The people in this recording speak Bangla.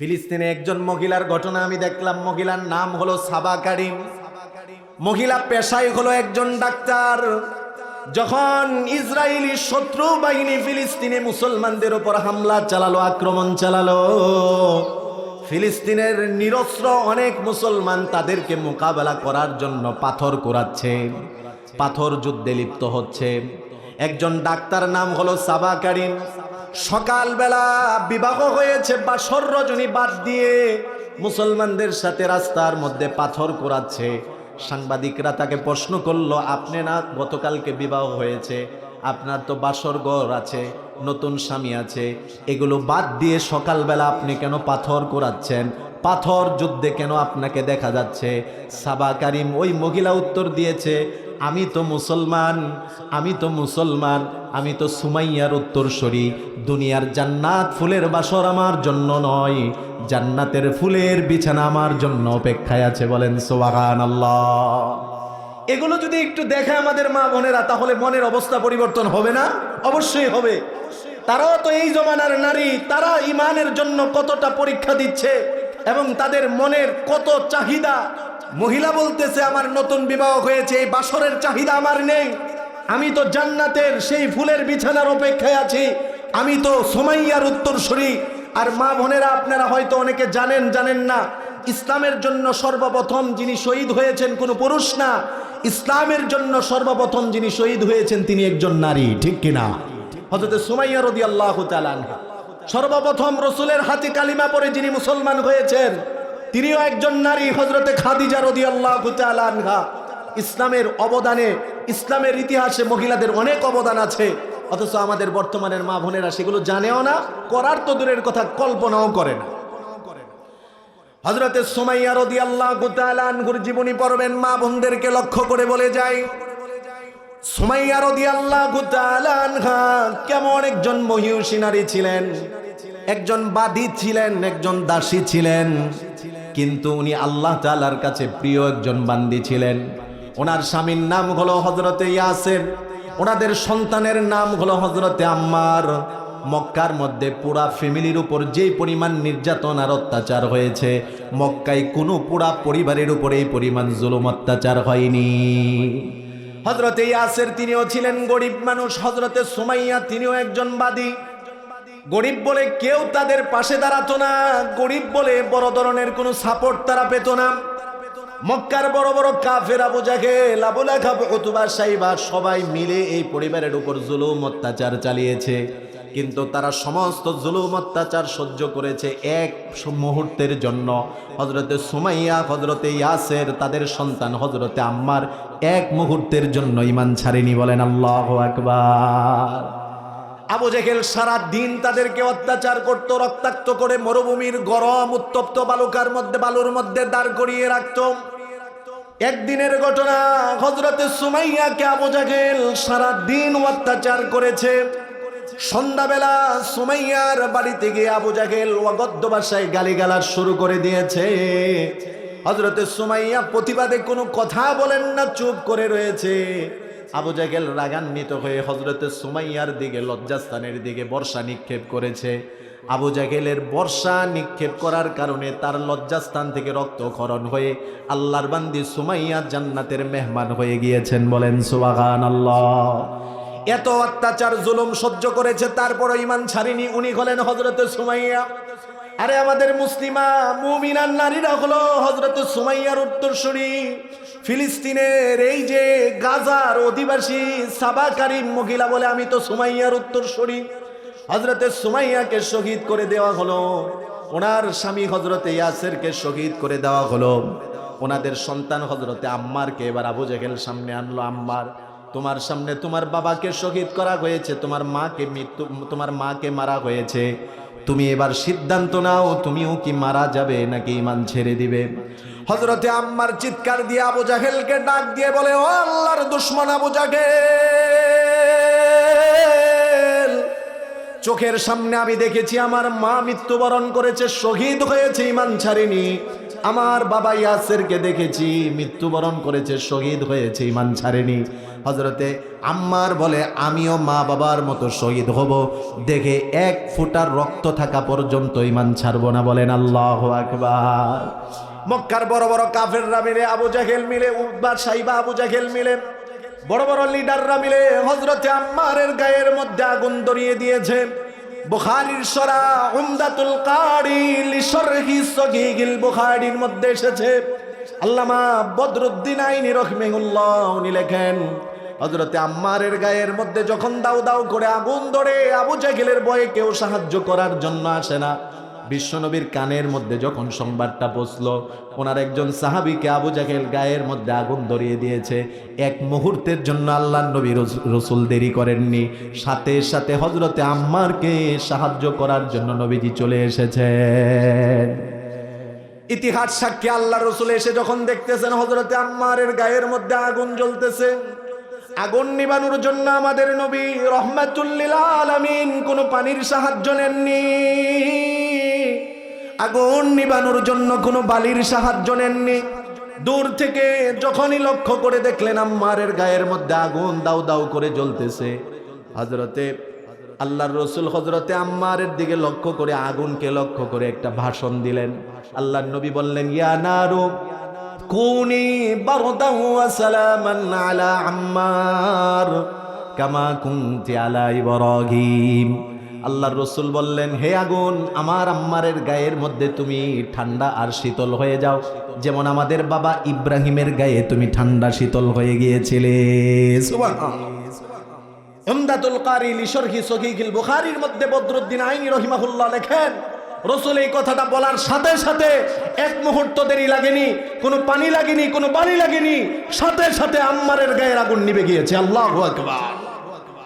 ফিলিস্তিনে একজন মহিলার ঘটনা আমি দেখলাম। মহিলার নাম হলো সাবা কারিম। মহিলা পেশায় হলো একজন ডাক্তার। যখন ইসরায়েলি শত্রু বাহিনী ফিলিস্তিনে মুসলমানদের উপর হামলা চালালো, আক্রমণ চালালো, ফিলিস্তিনের নিরস্ত্র অনেক মুসলমান তাদেরকে মোকাবেলা করার জন্য পাথর কোরাচ্ছে পাথর যুদ্ধে লিপ্ত হচ্ছে। একজন ডাক্তার নাম হলো সাবা কারিম। সকালবেলা বিবাহ হয়েছে বাসর রজনী বাদ দিয়ে মুসলমানদের সাথে রাস্তার মধ্যে পাথর কোরাচ্ছে। সাংবাদিকরা তাকে প্রশ্ন করল, আপনি না গতকালকে বিবাহ হয়েছে? আপনার তো বাসর ঘর আছে, নতুন স্বামী আছে। এগুলো বাদ দিয়ে সকালবেলা আপনি কেন পাথর কোরাচ্ছেন? পাথর যুদ্ধে কেন আপনাকে দেখা যাচ্ছে? সাবা কারিম ওই মহিলা উত্তর দিয়েছে আমি তো মুসলমান, আমি তো মুসলমান, আমি তো সুমাইয়ার উত্তরসরি। দুনিয়ার জান্নাত ফুলের বাসর আমার জন্য নয়, জান্নাতের ফুলের বিছানা আমার জন্য অপেক্ষায় আছে বলেন সোবাগান আল্লাহ এগুলো যদি একটু দেখে আমাদের মা বোনেরা, তাহলে মনের অবস্থা পরিবর্তন হবে না? অবশ্যই হবে। তারাও তো এই জমানার নারী, তারা ইমানের জন্য কতটা পরীক্ষা দিচ্ছে এবং তাদের মনের কত চাহিদা মহিলা বলতেছে, আমার নতুন বিবাহ হয়েছে, এই বাসরের চাহিদা আমার নেই। আমি তো জান্নাতের সেই ফুলের বিছানার অপেক্ষায় আছি। আমি তো সোমাইয়ার উত্তর উত্তরসূরি। আর মা বোনেরা, আপনারা হয়তো অনেকে জানেন জানেন না, ইসলামের জন্য সর্বপ্রথম যিনি শহীদ হয়েছেন কোনো পুরুষ না। ইসলামের জন্য সর্বপ্রথম যিনি শহীদ হয়েছেন তিনি একজন নারী, ঠিক কিনা হজরত সুমাইয়া রদি আল্লাহ সর্বপ্রথম রসুলের হাতে কালিমা পরে যিনি মুসলমান হয়েছেন তিনিও একজন নারী হজরতে খাদিজা রদি আল্লাহ আনহা। ইসলামের অবদানে, ইসলামের ইতিহাসে মহিলাদের অনেক অবদান আছে। অথচ আমাদের বর্তমানের মা বোনেরা সেগুলো জানেও না, করার তো দূরের কথা, কল্পনাও করে না। হজরতে সোমাইয়া রদি আল্লাহ গুতালানগুর জীবনী পড়বেন, মা বোনদেরকে লক্ষ্য করে বলে যায়, সোমাইয়া রদি আল্লাহ গুতালানহা কেমন একজন মহিষী নারী ছিলেন? একজন বাদী ছিলেন, একজন দাসী ছিলেন। কিন্তু উনি আল্লাহ তালার কাছে প্রিয় একজন বান্দি ছিলেন। ওনার স্বামীর নাম হলো হজরতে ইয়াসের। ওনাদের সন্তানের নাম হলো হজরতে আম্মার। মক্কার মধ্যে পুরা ফ্যামিলির উপর যেই পরিমাণ নির্যাতন আর অত্যাচার হয়েছে, মক্কায় কোনো পুরা পরিবারের উপর এই পরিমাণ জুলুম অত্যাচার হয়নি। হজরতে ইয়াসের তিনিও ছিলেন গরিব মানুষ হজরতে সুমাইয়া তিনিও একজন বাদী। গরিব বলে কেউ তাদের পাশে দাঁড়াতো না। গরিব বলে বড় ধরনের কোনো সাপোর্ট তারা পেত না। মক্কার বড় বড় কাফের আবু জাহেল, আবু লাখাব অতুবা সাইবা সবাই মিলে এই পরিবারের উপর জুলুম অত্যাচার চালিয়েছে। কিন্তু তারা সমস্ত জুলুম অত্যাচার সহ্য করেছে এক মুহূর্তের জন্য। হজরতে সুমাইয়া হজরতে ইয়াসের, তাদের সন্তান হজরতে আম্মার এক মুহূর্তের জন্য ইমান ছাড়েনি বলেন আল্লাহ আকবার। আবু জেহেল সারা দিন তাদেরকে অত্যাচার করত, রক্তাক্ত করে মরুভূমির গরম উত্তপ্ত বালুকার মধ্যে, বালুর মধ্যে দাঁড় করিয়ে রাখত। একদিনের ঘটনা হজরতে সুমাইয়াকে আবু জাহেল সারা দিন অত্যাচার করেছে। সন্ধ্যাবেলা সুমাইয়ার বাড়িতে গিয়ে আবু জাহেল অগদ্য ভাষায় গালিগালাজ শুরু করে দিয়েছে। হজরতে সুমাইয়া প্রতিবাদে কোনো কথা বলেন না, চুপ করে রয়েছে। আবু জাহেল রাগান্বিত হয়ে হজরতে সুমাইয়ার দিকে, লজ্জাস্থানের দিকে বর্ষা নিক্ষেপ করেছে। আবু জাহেলের বর্ষা নিক্ষেপ করার কারণে তার লজ্জাস্থান থেকে রক্তক্ষরণ হয়ে আল্লাহর বান্দি সুমাইয়া জান্নাতের মেহমান হয়ে গিয়েছেন বলেন সুবাগান আল্লাহ এত অত্যাচার, জুলুম সহ্য করেছে তারপর ইমান ছাড়িনি, উনি হলেন হজরতে সুমাইয়া। আরে আমাদের মুসলিমা মুমিনার নারীরা হলো হজরতে সুমাইয়ার উত্তরসূরি। ফিলিস্তিনের এই যে গাজার অধিবাসী সাবা কারিম মহিলা বলে আমি তো সুমাইয়ার উত্তরসূরি হজরতে সুমাইয়াকে শহীদ করে দেওয়া হলো। ওনার স্বামী হজরতে ইয়াসেরকে শহীদ করে দেওয়া হলো। ওনাদের সন্তান হজরতে আম্মারকে এবার আবু জেহেল সামনে আনলো। আম্মার, তোমার সামনে তোমার বাবাকে শহীদ করা হয়েছে, তোমার মাকে মৃত্যু, তোমার মাকে মারা হয়েছে। তুমি এবার সিদ্ধান্ত নাও, তুমিও কি মারা যাবে নাকি ইমান ছেড়ে দিবে? হজরতে আম্মার চিৎকার দিয়ে আবু জাহেলকে ডাক দিয়ে বলে, ও আল্লাহর দুশ্মন আবু জাহেল, চোখের সামনে আমি দেখেছি আমার মা মৃত্যুবরণ করেছে, শহীদ হয়েছে ইমান ছাড়েনি। আমার বাবা ইয়াসেরকে দেখেছি মৃত্যুবরণ করেছে, শহীদ হয়েছে ইমান ছাড়েনি। হজরতে আম্মার বলে, আমিও মা বাবার মতো শহীদ হব। দেখে এক ফুটার রক্ত থাকা পর্যন্ত ইমান ছাড়বো না। বলেন, আল্লাহ আকবার। মক্কার বড় বড় কাফেররা মিলে, আবু জাহেল মিলে উদ্বার সাইবা আবু জাহেল মিলে, বড় বড় লিডাররা মিলে হজরতে আম্মারের গায়ের মধ্যে আগুন ধরিয়ে দিয়েছে। বুখারীর সরা উমদাতুল কারি লিশরহি সগীগিল বুখারীর মধ্যে এসেছে। আল্লামা বদরুদ্দিন আইনি রহমাহুল্লাহ উনি লেখেন হজরতে আম্মারের গায়ের মধ্যে যখন দাও দাও করে আগুন ধরে আবু জাহেলের বয়ে কেউ সাহায্য করার জন্য আসে না। বিশ্বনবীর কানের মধ্যে যখন সংবাদটা পৌঁছল, ওনার একজন সাহাবিকে আবু জাহেল গায়ের মধ্যে আগুন ধরিয়ে দিয়েছে। এক মুহূর্তের জন্য আল্লাহ নবী রস- রসুল দেরি করেননি। সাথে সাথে হজরতে আম্মারকে সাহায্য করার জন্য নবীজি চলে এসেছেন। ইতিহাস সাক্ষী আল্লাহ রসুল এসে যখন দেখতেছেন হজরতে আম্মারের গায়ের মধ্যে আগুন জ্বলতেছে আগুন নিবানোর জন্য আমাদের নবী রহমাতুল্লিল আলামিন কোনো পানির সাহায্য নেননি। আগুন নিবানোর জন্য কোনো বালির সাহায্য নেননি। দূর থেকে যখনই লক্ষ্য করে দেখলেন আম্মারের গায়ের মধ্যে আগুন দাউ দাউ করে জ্বলতেছে। হজরতে আল্লাহর রসুল হজরতে আম্মারের দিকে লক্ষ্য করে আগুনকে লক্ষ্য করে একটা ভাষণ দিলেন। আল্লাহর নবী বললেন, ইয়া বারদান ওয়া সালামান আলা আম্মার, কামা কুনতি আলা ইব্রাহিম। আল্লাহর রসুল বললেন, হে আগুন, আমার আম্মারের গায়ের মধ্যে তুমি ঠান্ডা আর শীতল হয়ে যাও। যেমন আমাদের বাবা ইব্রাহিমের গায়ে তুমি ঠান্ডা শীতল হয়ে গিয়েছিলে। উমদাতুল কারি লিশরহি সহিহিল বুখারীর মধ্যে বদরুদ্দিন আইনি রহিমাহুল্লাহ লেখেন রসুল এই কথাটা বলার সাথে সাথে এক মুহূর্ত দেরি লাগেনি, কোনো পানি লাগেনি, কোনো পানি লাগেনি, সাথে সাথে আম্মারের গায়ের আগুন নিবে গিয়েছে। আল্লাহ আকবার।